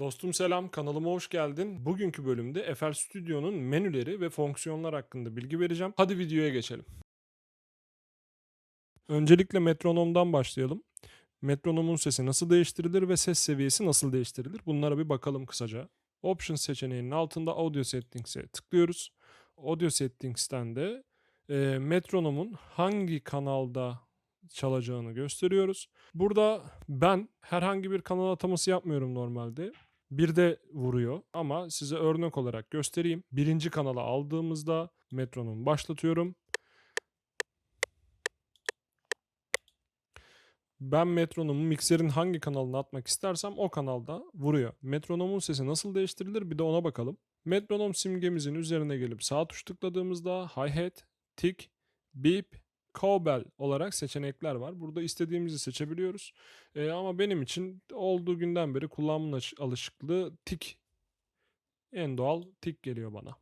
Dostum selam, kanalıma hoş geldin. Bugünkü bölümde FL Studio'nun menüleri ve fonksiyonlar hakkında bilgi vereceğim. Hadi videoya geçelim. Öncelikle metronomdan başlayalım. Metronomun sesi nasıl değiştirilir ve ses seviyesi nasıl değiştirilir? Bunlara bir bakalım kısaca. Options seçeneğinin altında Audio Settings'e tıklıyoruz. Audio Settings'ten de e, metronomun hangi kanalda çalacağını gösteriyoruz. Burada ben herhangi bir kanal ataması yapmıyorum normalde. Bir de vuruyor ama size örnek olarak göstereyim. Birinci kanala aldığımızda metronom başlatıyorum. Ben metronomu mikserin hangi kanalına atmak istersem o kanalda vuruyor. Metronomun sesi nasıl değiştirilir bir de ona bakalım. Metronom simgemizin üzerine gelip sağ tuş tıkladığımızda hi-hat, tick, beep, cowbell olarak seçenekler var. Burada istediğimizi seçebiliyoruz. Ee, ama benim için olduğu günden beri kullanma alış- alışıklığı tick en doğal tick geliyor bana.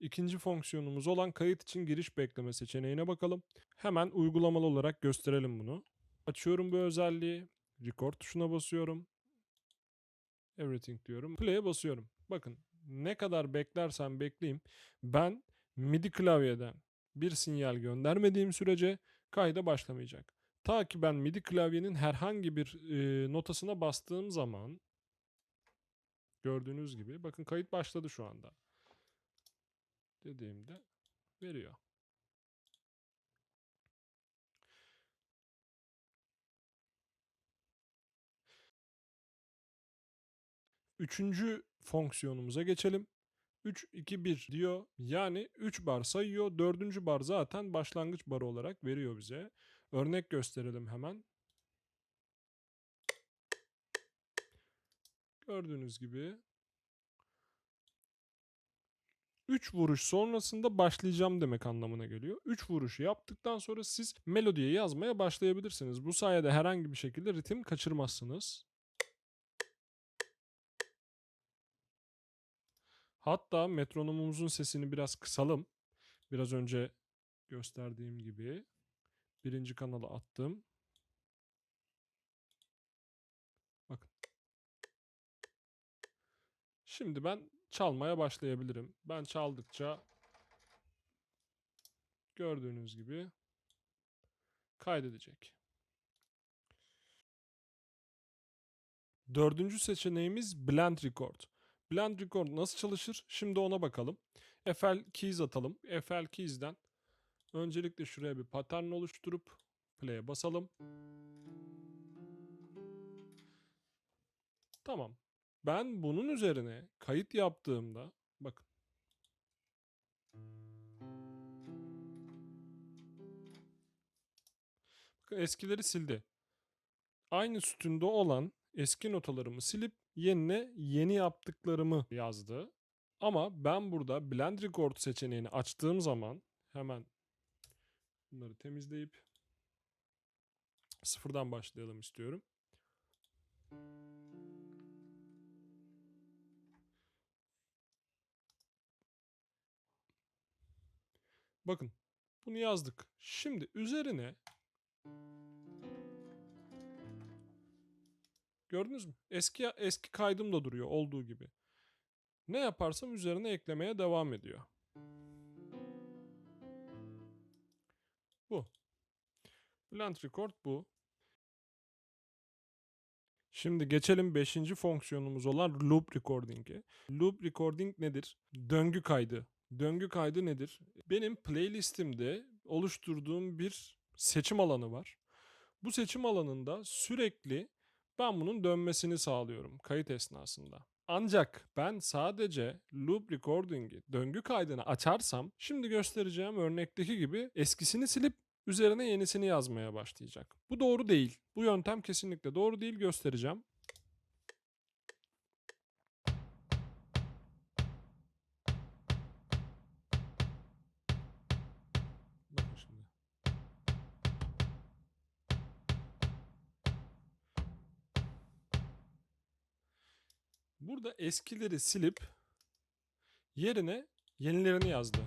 İkinci fonksiyonumuz olan kayıt için giriş bekleme seçeneğine bakalım. Hemen uygulamalı olarak gösterelim bunu. Açıyorum bu özelliği. Record tuşuna basıyorum. Everything diyorum. Play'e basıyorum. Bakın ne kadar beklersem bekleyeyim. Ben MIDI klavyeden bir sinyal göndermediğim sürece kayda başlamayacak. Ta ki ben MIDI klavyenin herhangi bir e, notasına bastığım zaman gördüğünüz gibi bakın kayıt başladı şu anda. Dediğimde veriyor. Üçüncü fonksiyonumuza geçelim. 3, 2, 1 diyor. Yani 3 bar sayıyor. Dördüncü bar zaten başlangıç barı olarak veriyor bize. Örnek gösterelim hemen. Gördüğünüz gibi 3 vuruş sonrasında başlayacağım demek anlamına geliyor. 3 vuruşu yaptıktan sonra siz melodiye yazmaya başlayabilirsiniz. Bu sayede herhangi bir şekilde ritim kaçırmazsınız. Hatta metronomumuzun sesini biraz kısalım. Biraz önce gösterdiğim gibi birinci kanala attım. Bakın. Şimdi ben çalmaya başlayabilirim. Ben çaldıkça gördüğünüz gibi kaydedecek. Dördüncü seçeneğimiz Blend Record. Blend Record nasıl çalışır? Şimdi ona bakalım. FL Keys atalım. FL Keys'den öncelikle şuraya bir pattern oluşturup play'e basalım. Tamam. Ben bunun üzerine kayıt yaptığımda bakın. Bakın eskileri sildi. Aynı sütunda olan eski notalarımı silip yerine yeni yaptıklarımı yazdı. Ama ben burada Blend Record seçeneğini açtığım zaman hemen bunları temizleyip sıfırdan başlayalım istiyorum. Bakın bunu yazdık. Şimdi üzerine Gördünüz mü? Eski eski kaydım da duruyor olduğu gibi. Ne yaparsam üzerine eklemeye devam ediyor. Bu. Blend Record bu. Şimdi geçelim 5. fonksiyonumuz olan Loop Recording'e. Loop Recording nedir? Döngü kaydı. Döngü kaydı nedir? Benim playlistimde oluşturduğum bir seçim alanı var. Bu seçim alanında sürekli ben bunun dönmesini sağlıyorum kayıt esnasında. Ancak ben sadece loop recording'i, döngü kaydını açarsam şimdi göstereceğim örnekteki gibi eskisini silip üzerine yenisini yazmaya başlayacak. Bu doğru değil. Bu yöntem kesinlikle doğru değil göstereceğim. Burada eskileri silip yerine yenilerini yazdı.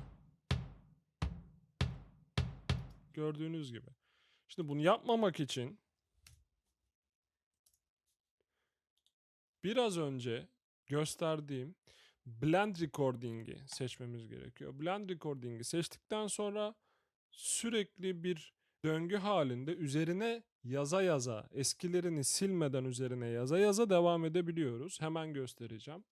Gördüğünüz gibi. Şimdi bunu yapmamak için biraz önce gösterdiğim blend recording'i seçmemiz gerekiyor. Blend recording'i seçtikten sonra sürekli bir döngü halinde üzerine yaza yaza, eskilerini silmeden üzerine yaza yaza devam edebiliyoruz. Hemen göstereceğim.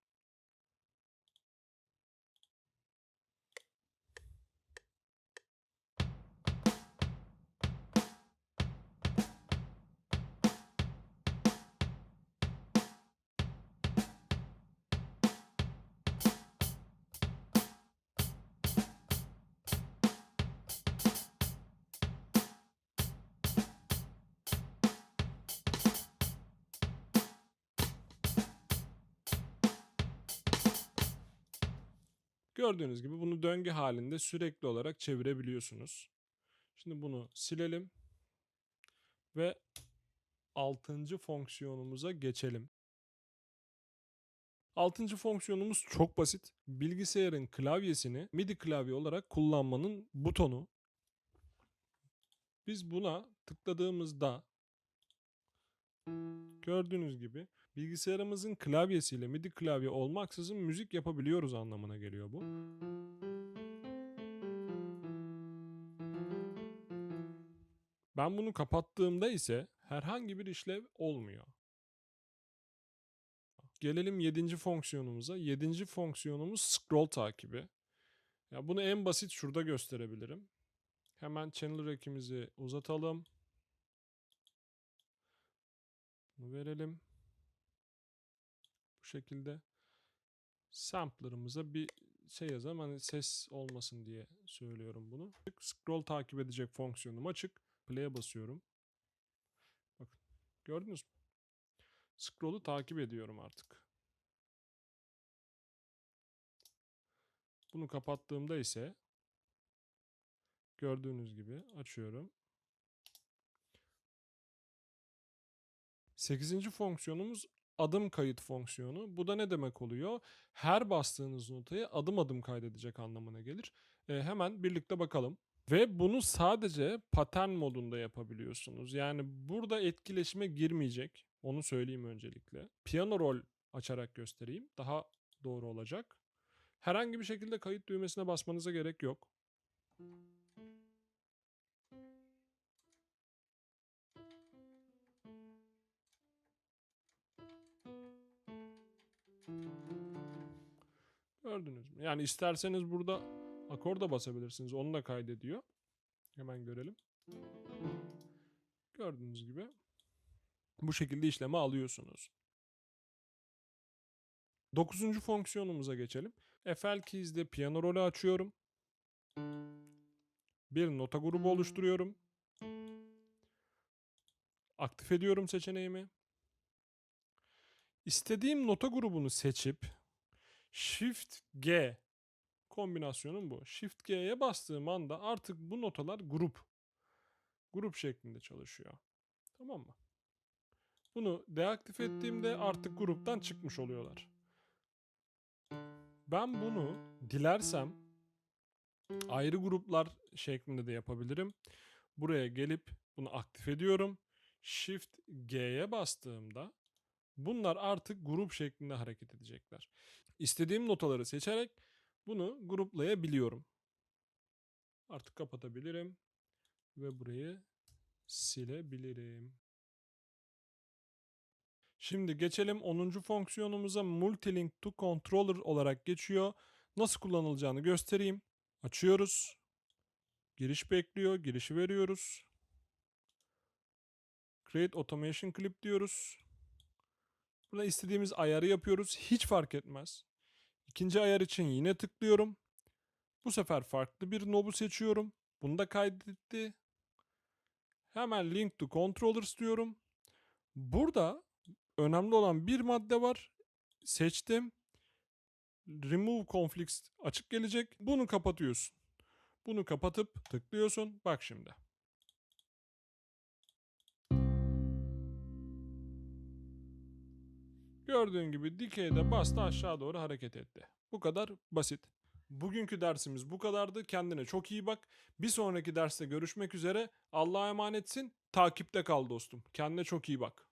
Gördüğünüz gibi bunu döngü halinde sürekli olarak çevirebiliyorsunuz. Şimdi bunu silelim ve 6. fonksiyonumuza geçelim. 6. fonksiyonumuz çok basit. Bilgisayarın klavyesini MIDI klavye olarak kullanmanın butonu. Biz buna tıkladığımızda gördüğünüz gibi bilgisayarımızın klavyesiyle MIDI klavye olmaksızın müzik yapabiliyoruz anlamına geliyor bu. Ben bunu kapattığımda ise herhangi bir işlev olmuyor. Gelelim 7. fonksiyonumuza. 7. fonksiyonumuz scroll takibi. Ya bunu en basit şurada gösterebilirim. Hemen channel rack'imizi uzatalım. Bunu verelim. Bu şekilde sampler'ımıza bir şey yazalım. Hani ses olmasın diye söylüyorum bunu. Scroll takip edecek fonksiyonum açık. Play'e basıyorum. Bakın gördünüz mü? Scroll'u takip ediyorum artık. Bunu kapattığımda ise gördüğünüz gibi açıyorum. 8. fonksiyonumuz adım kayıt fonksiyonu. Bu da ne demek oluyor? Her bastığınız notayı adım adım kaydedecek anlamına gelir. E, hemen birlikte bakalım. Ve bunu sadece patern modunda yapabiliyorsunuz. Yani burada etkileşime girmeyecek. Onu söyleyeyim öncelikle. Piyano rol açarak göstereyim. Daha doğru olacak. Herhangi bir şekilde kayıt düğmesine basmanıza gerek yok. Gördünüz mü? Yani isterseniz burada akor da basabilirsiniz. Onu da kaydediyor. Hemen görelim. Gördüğünüz gibi bu şekilde işlemi alıyorsunuz. Dokuzuncu fonksiyonumuza geçelim. FL Keys'de piyano rolü açıyorum. Bir nota grubu oluşturuyorum. Aktif ediyorum seçeneğimi. İstediğim nota grubunu seçip Shift G kombinasyonum bu. Shift G'ye bastığım anda artık bu notalar grup. Grup şeklinde çalışıyor. Tamam mı? Bunu deaktif ettiğimde artık gruptan çıkmış oluyorlar. Ben bunu dilersem ayrı gruplar şeklinde de yapabilirim. Buraya gelip bunu aktif ediyorum. Shift G'ye bastığımda bunlar artık grup şeklinde hareket edecekler. İstediğim notaları seçerek bunu gruplayabiliyorum. Artık kapatabilirim ve burayı silebilirim. Şimdi geçelim 10. fonksiyonumuza Multilink to Controller olarak geçiyor. Nasıl kullanılacağını göstereyim. Açıyoruz. Giriş bekliyor. Girişi veriyoruz. Create Automation Clip diyoruz. Burada istediğimiz ayarı yapıyoruz. Hiç fark etmez. İkinci ayar için yine tıklıyorum. Bu sefer farklı bir nobu seçiyorum. Bunu da kaydetti. Hemen Link to Controllers diyorum. Burada önemli olan bir madde var. Seçtim. Remove Conflicts açık gelecek. Bunu kapatıyorsun. Bunu kapatıp tıklıyorsun. Bak şimdi. Gördüğün gibi dikeyde bastı aşağı doğru hareket etti. Bu kadar basit. Bugünkü dersimiz bu kadardı. Kendine çok iyi bak. Bir sonraki derste görüşmek üzere. Allah'a emanetsin. Takipte kal dostum. Kendine çok iyi bak.